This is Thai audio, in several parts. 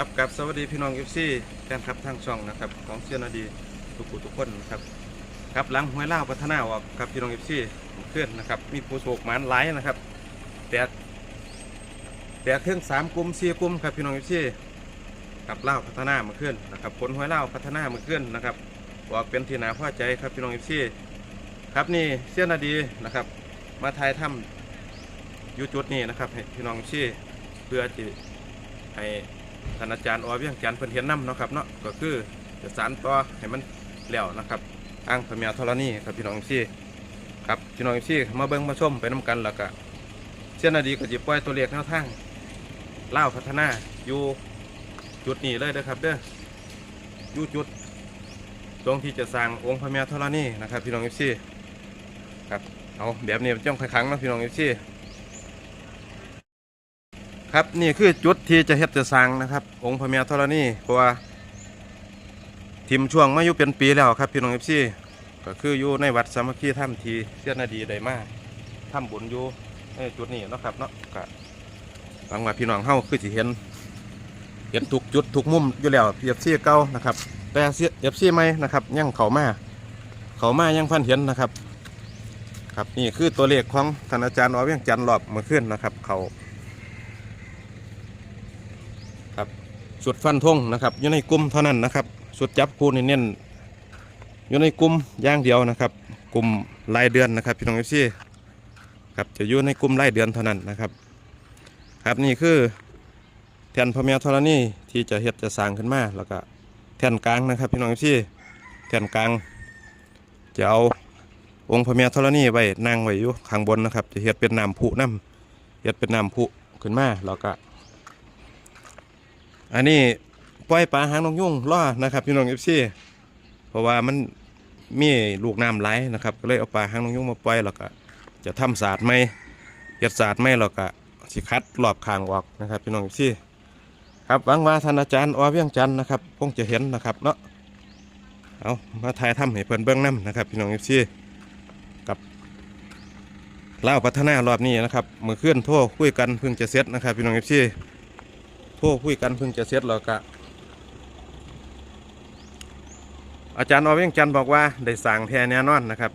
ครับกับสวัสดีพี่น้องเอฟซีแฟนคลับทางช่องนะครับของเชียนาดีทุกผู้ทุกคนนะครับครับหลังห้วยเล่าพัฒนาออกครับพี่น้องเอฟซีเพื่อนนะครับมีผู้โชคหมานหลายนะครับแต่แต่เครื่องสามกลุ่มสี่กลุ่มครับพี่น้องเอฟซีกับเล่าพัฒนามาขึ้นนะครับผลห้วยเล่าพัฒนามาขึ้นนะครับออกเป็นที่นาพอใจครับพี่น้องเอฟซีครับนี่เชียนาดีนะครับ มาถ่ายทำยูจุดนี้นะครับพี่น้องเอฟซีเพื่อที่ให้ ท่านอาจารย์อเวียงจันทร์เพิ่นเห็นน้ำเนาะครับเนาะก็คือจะสานต่อให้มันแล้วนะครับอ้างพระเมียธรณีครับพี่น้องซี่ครับพี่น้องซี่มาเบิ่งมาชมไปน้กันแล้วก็เช่นนาดีก็จะปล่อยตัวเลขแนวทางเล่าวพัฒนาอยู่จุดนี้เลยเด้อครับเด้ออยู่จุด ตรงที่จะสร้างองค์พระเมียธรณีนะครับพี่น้องซี่ครับเอาแบบนี้จ้องขังเนาะพี่น้องซี่ ครับนี่คือจุดที่จะเฮ็ดจะสร้างนะครับ องค์พระเมียธรณีเพราะว่าทิมช่วงมาอยู่เป็นปีแล้วครับพี่น้องเอฟซีก็คืออยู่ในวัดสามัคคีถ้ำทีเสียนาดีได้มากถ้ำบุญอยู่ในจุดนี้นะครับเนาะก็หวังว่าพี่น้องเฮาคือสิเห็น เห็นทุกจุดทุกมุมอยู่แล้วเอฟซีเก่านะครับ แต่เอฟซีใหม่นะครับยังเขามาเขามายังพันเห็นนะครับ ครับนี่คือตัวเลขของท่านอาจารย์อเวียงจันทร์รอบเมื่อคืนนะครับ เขา สุดฟันธงนะครับอยู่ในกลุ่มเท่านั้นนะครับสุดจับคูนี่เน้นอยู่ในกลุ่มย่างเดียวนะครับ กลุ่มรายเดือนนะครับ พี่น้องเอฟซีครับจะอยู่ในกลุ่มรายเดือนเท่านั้นนะครับ ครับนี่คือแท่นพระเมียธรณีที่จะเฮ็ดจะสร้างขึ้นมาแล้วก็แท่นกลางนะครับ พี่น้องเอฟซีแท่นกลางจะเอาองค์พระเมียธรณีไว้นั่งไว้อยู่ข้างบนนะครับ จะเฮ็ดเป็นน้ำพุน้ำเฮ็ดเป็นน้ำพุขึ้นมาแล้วก็ อันนี้ปล่อยปลาหางนกยุ่งล่อนะครับพี่น้องเอฟซีเพราะว่ามันมีลูกน้ำไหลนะครับ ก็เลยเอาปลาหางนกยุ่งมาปล่อยแล้วก็จะทำศาสตร์ไม่เฮ็ดศาสตร์ไม่แล้วก็สิคัดรอบคางออกนะครับพี่น้องเอฟซีครับหวังว่าท่านอาจารย์อเวียงจันทร์นะครับคงจะเห็นนะครับเนาะเอามาถ่ายทำให้เพิ่นเบื้องน้ำนะครับพี่น้องเอฟซีกับเล่าพัฒนารอบนี้นะครับเมื่อคืนโทรคุยกันเพิ่งจะเสร็จนะครับพี่น้องเอฟซี รคุยกันเพิ่งจะเสร็จแล้วกะอาจารย์อเวียงจันทร์บอกว่าได้สั่งแท้แน่นอนนะครับ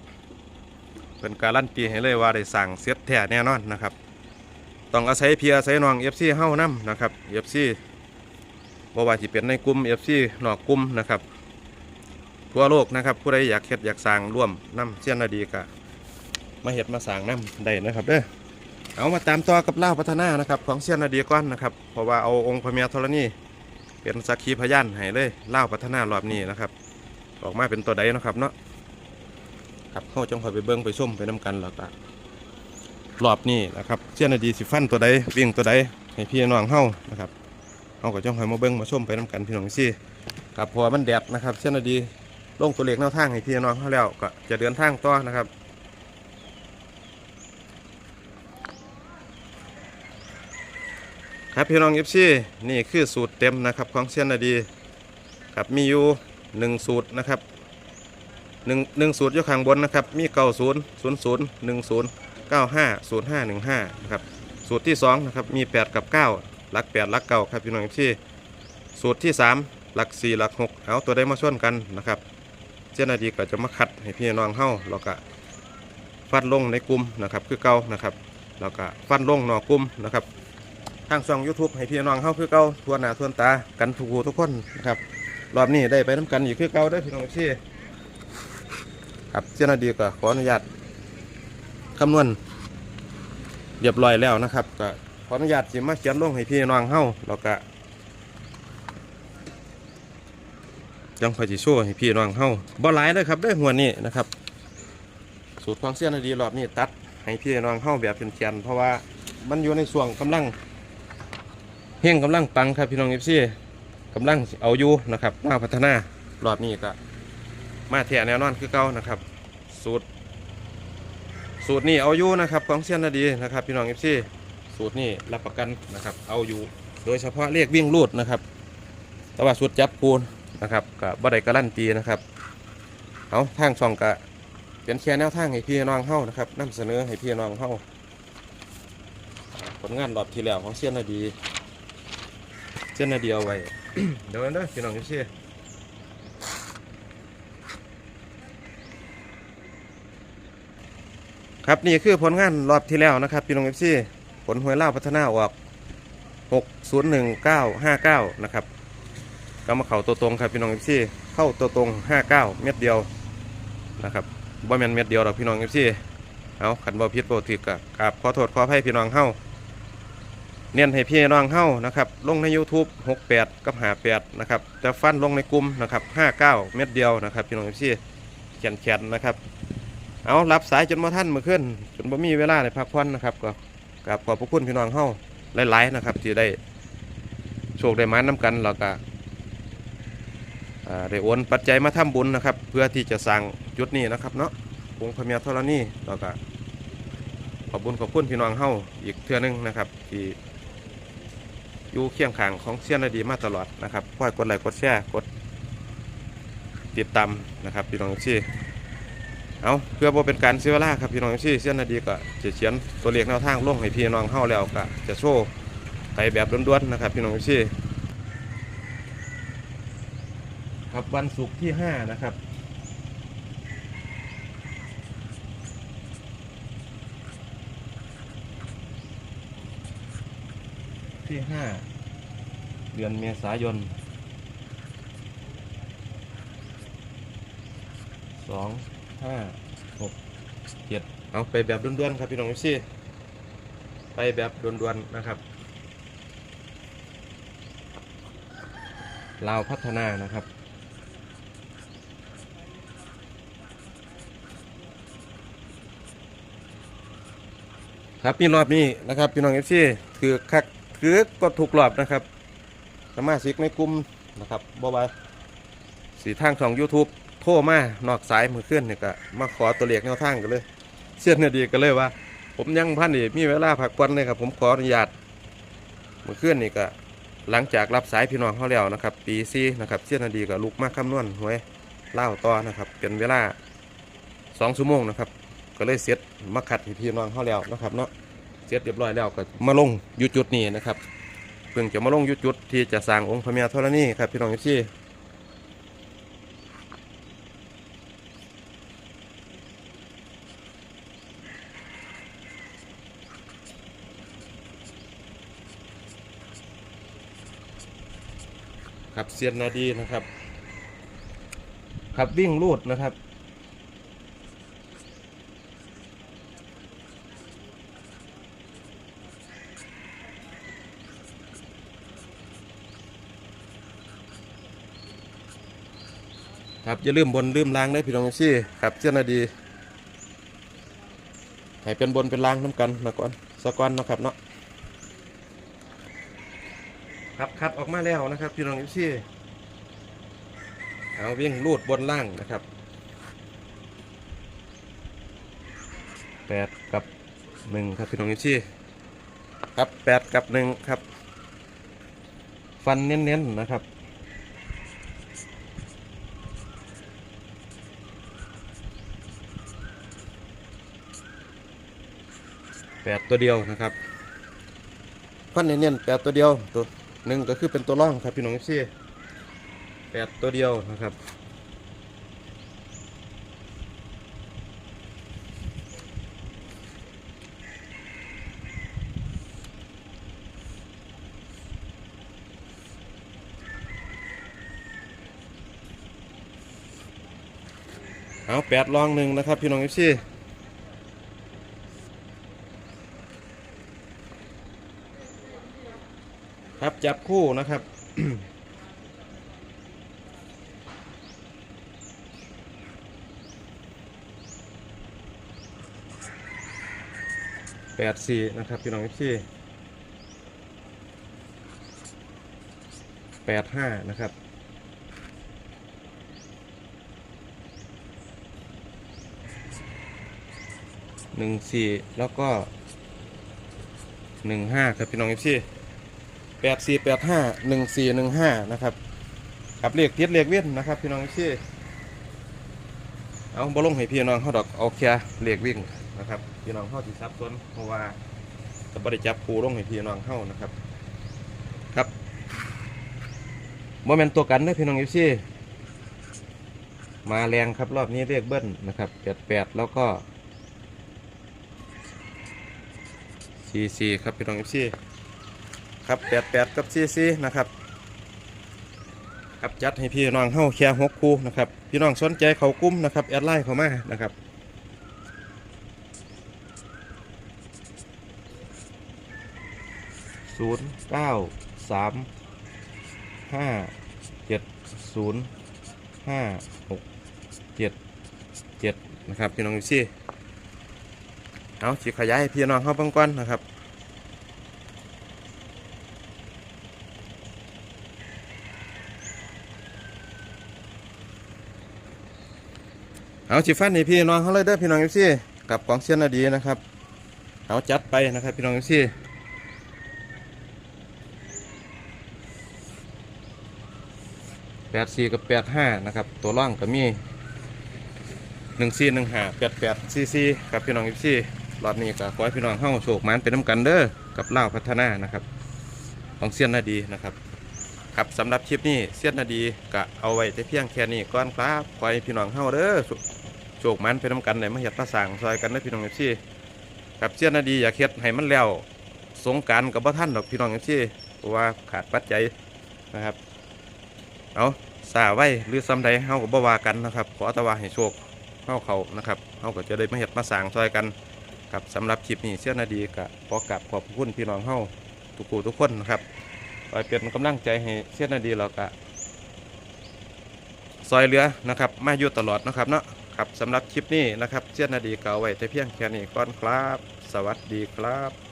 เป็นการันตีให้เลยว่าได้สั่งเสร็จแท้แน่นอนนะครับต้องอาศัยเพียอาศัยน้องเอฟซีเฮ้านํนะครับเอฟซีบ่ว่าจะเป็นในกลุ่มเอฟซีนอกกลุ่มนะครับ ทั่วโลกนะครับ ผู้ใดอยากเฮ็ดอยากสั่งร่วมนํเสียนนาดีกะมาเฮ็ดมาสั่งนํได้นะครับเด้อ เอามาตามต่อกับเล่าพัฒนานะครับของเซียนนาดีก้อนนะครับเพราะว่าเอาองค์พระเมียธรณีเป็นสักขีพยานให้เลยเล่าพัฒนารอบนี้นะครับ ออกมาเป็นตัวใดนะครับเนาะครับเข้าจังคอยไปเบิ้งไปส้มไปน้กันแล้วก็รอบนี้นะครับเซียนนาดีสิฟันตัวใดวิ่งตัวใดให้พี่น้องเฮานะครับเฮาก็จังคอยมาเบิ้งมาส้มไปน้กันพี่น้องซี่ครับพอมันแดดนะครับเซียนนาดีลงตัวเลขแนวทางให้พี่น้องเฮาแล้วก็จะเดินทางต่อนะครับ ครับพี่น้องเอฟซีนี่คือสูตรเต็มนะครับของเซียนนาดีครับมีอยู่หนึ่งสูตรนะครับหนึ่งหนึ่งสูตรยู่ข้างบนนะครับ มีเก้าศูนย์ศูนย์ศูนย์หนึ่งศูนย์เก้าห้าศูนย์ห้าหนึ่งห้านะครับสูตรที่สองนะครับมีแปดกับเก้าหลักแปดหลักเก้าครับพี่น้องเอฟซีสูตรที่สามหลักสี่หลักหกเอาตัวได้มาส่วนกันนะครับเซียนนาดีก็จะมาคัดให้พี่น้องเฮ้าแล้วก็ฟันลงในกลุ่มนะครับคือเก้านะครับแล้วก็ฟันลงนอกกลุ่มนะครับ ทางช่อง YouTube ให้พี่น้องเฮาคือเก่าทั่วหน้าทั่วตากันทุกผู้ทุกคนนะครับรอบนี้ได้ไปน้ำกันอยู่คือเก่าได้พี่น้องที่ครับเจ้าหน้าที่ก็ขออนุญาตคำนวณเรียบร้อยแล้วนะครับก็ขออนุญาตสิมาเขียนลงให้พี่น้องเฮาแล้วก็ยังคอยจิโชว์ให้พี่น้องเฮาบ่หลายเลยครับได้หัวนี้นะครับ สูตรของเสี้ยนดีรอบนี้ตัดให้พี่น้องเฮาแบบเป็นแกนเพราะว่ามันอยู่ในช่วงกำลัง เฮงกำลังปังครับพี่น้องเอฟซีกำลังเอาอยู่นะครับมาพัฒนารอบนี้ก็มาแถแนวนอนคือเก่านะครับ สูตร สูตรนี้เอาอยู่นะครับของเซียนนาดีนะครับพี่น้องเอฟซีสูตรนี้รับประกันนะครับ เอาอยู่ โดยเฉพาะเรียกวิ่งลูดนะครับ แต่ว่าสูตรจับปูนนะครับกับบ่ได้การันตีนะครับเอาทางช่องกะเป็นแค่แนวทางให้พี่น้องเฮานะครับนำเสนอให้พี่น้องเฮาผลงานรอบที่แล้วของเซียนนาดี จส้นนาเดียวไว้ เดี๋ยวนะพี่น้องเชื่ครับนี่คือผลงานรอบที่แล้วนะครับพี่น้องเอฟซีผลหวยล่าวพัฒนาออก 601959 นะครับก็มาเข่าตัวตรงครับพี่น้องเอฟซีเข้าตัวตรง 59 เม็ดเดียวนะครับบ่แมนเม็ดเดียวหรอกพี่น้องเอฟซีเอาขันบ่ผิดบ่ถูกก็กราบขอโทษขออภัยพี่น้องเฮ้า เนียนให้พี่น้องเฮ้านะครับลงใน YouTube 68 กับ 58 นะครับจะฟันลงในกลุ่มนะครับ59 เม็ดเดียวนะครับพี่น้องพี่เขียนแขนนะครับ เอารับสายจนมาท่านเมื่อคืนจนบ่มีเวลาในพักผ่อนนะครับก็กราบขอบพระคุณพี่น้องเฮ้าหลายๆนะครับที่ได้โชคได้มาน้ำกันแล้วก็ได้โอนปัจจัยมาทำบุญนะครับ เพื่อที่จะสร้างจุดนี้นะครับเนาะองค์พระเมียธรณีแล้วก็ขอบคุญขอบคุณพี่น้องเฮ้าอีกเทื่อนึงนะครับที่ อยู่เคียงข้างของเซียนนาดีมาตลอดนะครับคอยกดไลค์กดแชร์กดติดตามนะครับพี่น้องชี่เอาเพื่อบ่เป็นการเสียเวลาครับพี่น้องชี่เซียนนาดีก็จะเขียนตัวเลขแนวทางลงให้พี่น้องเฮาแล้วก็จะโชว์ไปแบบล้วนๆนะครับพี่น้องชี่ครับวันศุกร์ที่5นะครับ ที่5เดือนเมษายนสองห้าหกเจ็ดเอาไปแบบด่วนๆครับพี่น้องซี่ไปแบบด่วนๆนะครับลาวพัฒนานะครับครับนี่รอบนี้นะครับพี่น้องเอฟซีถือคัก ถือก็ถูกรอบนะครับสมาชิกในกลุ่มนะครับบอบาสีทางช่อง YouTube โทรมานอกสายมือเคลื่อนเนี่ยก็มาขอตัวเลขแนวทางกันเลย เชื่อเนี่ยดีกันเลยว่า ผมยังพันนี่มีเวลาพักผ่อนเลยครับ ผมขออนุญาตมือเคลื่อนนี่ก็หลังจากรับสายพี่น้องเขาแล้วนะครับ ปีซีนะครับเชื่อนาดีก็ลุกมากคำนวณหวยเล่าต่อนะครับ เป็นเวลาสองชั่วโมงนะครับ ก็เลยเสร็จมาขัดพี่น้องเขาแล้วนะครับเนาะ สร็จเรียบร้อยแล้วก็มาลงยุจุดนี้นะครับเพิ่งจะมาลงยุจุดที่จะสร้างองค์พระเมียธรณีครับพี่น้องที่ครับเซียนนาดีนะครับ ครับวิ่งลูดนะครับ ครับอย่าลืมบนลืมล้างได้พี่น้องซี่ครับเจ้าหน้าดีให้เป็นบนเป็นล้างน้ำกันมาก่อนสะก่อนนะครับเนาะครับคัดออกมาแล้วนะครับพี่น้องซี่เอาวิ่งลูดบนล่างนะครับแปดกับหนึ่งครับพี่น้องซี่ครับแปดกับหนึ่งครับ ฟันเน้นๆนะครับ ดตัวเดียวนะครับฟันเน้นแปดตัวเดียวตัวหนึ่งก็คือเป็นตัวร่องครับพี่น้องซี่แปดตัวเดียวนะครับเอาแปดรองหนึ่งนะครับ พี่น้องซี่ ครับจับคู่นะครับ แปดสี่นะครับพี่น้องพี่แปดห้านะครับหนึ่งสี่แล้วก็หนึ่งห้าครับพี่น้องพี่ แปดสี่แปดห้าหนึ่งสี่หนึ่งห้านะครับครับเลขทิศเลขเวียนนะครับ พี่น้องที่เอาบอลงให้พี่น้องเขาดอกเอาแค่เลขวิ่งนะครับ พี่น้องเขาที่ซับซ้อนเพราะว่าจะบริจับครูลงให้พี่น้องเข้านะครับ ครับบ่แม่นตัวกันเด้อพี่น้องเอฟซีมาแรงครับรอบนี้เรียกเบิ้ลนะครับแปดแปดแล้วก็ซีซีครับพี่น้องเอฟซี ครับแปดแปดกับซีซีนะครับครับจัดให้พี่น้องเข้าแค่หกคู่นะครับพี่น้องสนใจเขากุ้มนะครับแอดไลน์เขามานะครับศูนย์เก้าสามห้าเจ็ดศูนย์ห้าหกเจ็ดเจ็ดนะครับพี่น้องดูสิเอาสิขยายให้พี่น้องเข้าเบังก่อนนะครับ เอาสิฟันให้พี่น้องเขาเลยเด้อพี่น้องดูสิกับกองเชียนนาดีนะครับ เอาจัดไปนะครับพี่น้องดูสิแปดสี่กับแปดห้านะครับ ตัวร่องก็มีหนึ่งสี่หนึ่งห้าแปดแปดสี่สี่กับพี่น้องอีซี่รอบนี้ก็ขอให้พี่น้องเข้าโชคมันเป็นน้ำกันเด้อกับเล่าพัฒนานะครับของเสียนนาดีนะครับครับสำหรับคลิปนี้เสียนนาดีก็เอาไว้แต่เพียงแค่นี้ก่อนครับขอให้พี่น้องเข้าเด้อ โชโชคมันเป็นน้ำกันในมาเห็ดภาษางซอยกันเด้พี่น้องอีซี่กับเสี้ยนนาดีอยากเฮ็ดให้มันแล้วสงการกับบ่ท่านดอกพี่น้องอีซี่เพราะว่าขาดปัจจัยนะครับเอาสาไว้หรือซ้ำใดเฮาก็บ่ว่ากันนะครับ ขอตะวาให้โชคเฮาเขานะครับเฮาก็จะได้มาเฮ็ดมาสร้างซอยกันครับสำหรับคลิปนี้เชื่อนาดีก็ขอกราบขอบคุณพี่น้องเฮาทุกผู้ทุกคนนะครับคอยเป็นกำลังใจให้เชื่อนาดีเราก็ซอยเรือนะครับ มาอยู่ตลอดนะครับเนาะ ครับสำหรับคลิปนี้นะครับเชื่อนาดีก็เอาไว้แต่เพียงแค่นี้ก่อนครับ สวัสดีครับ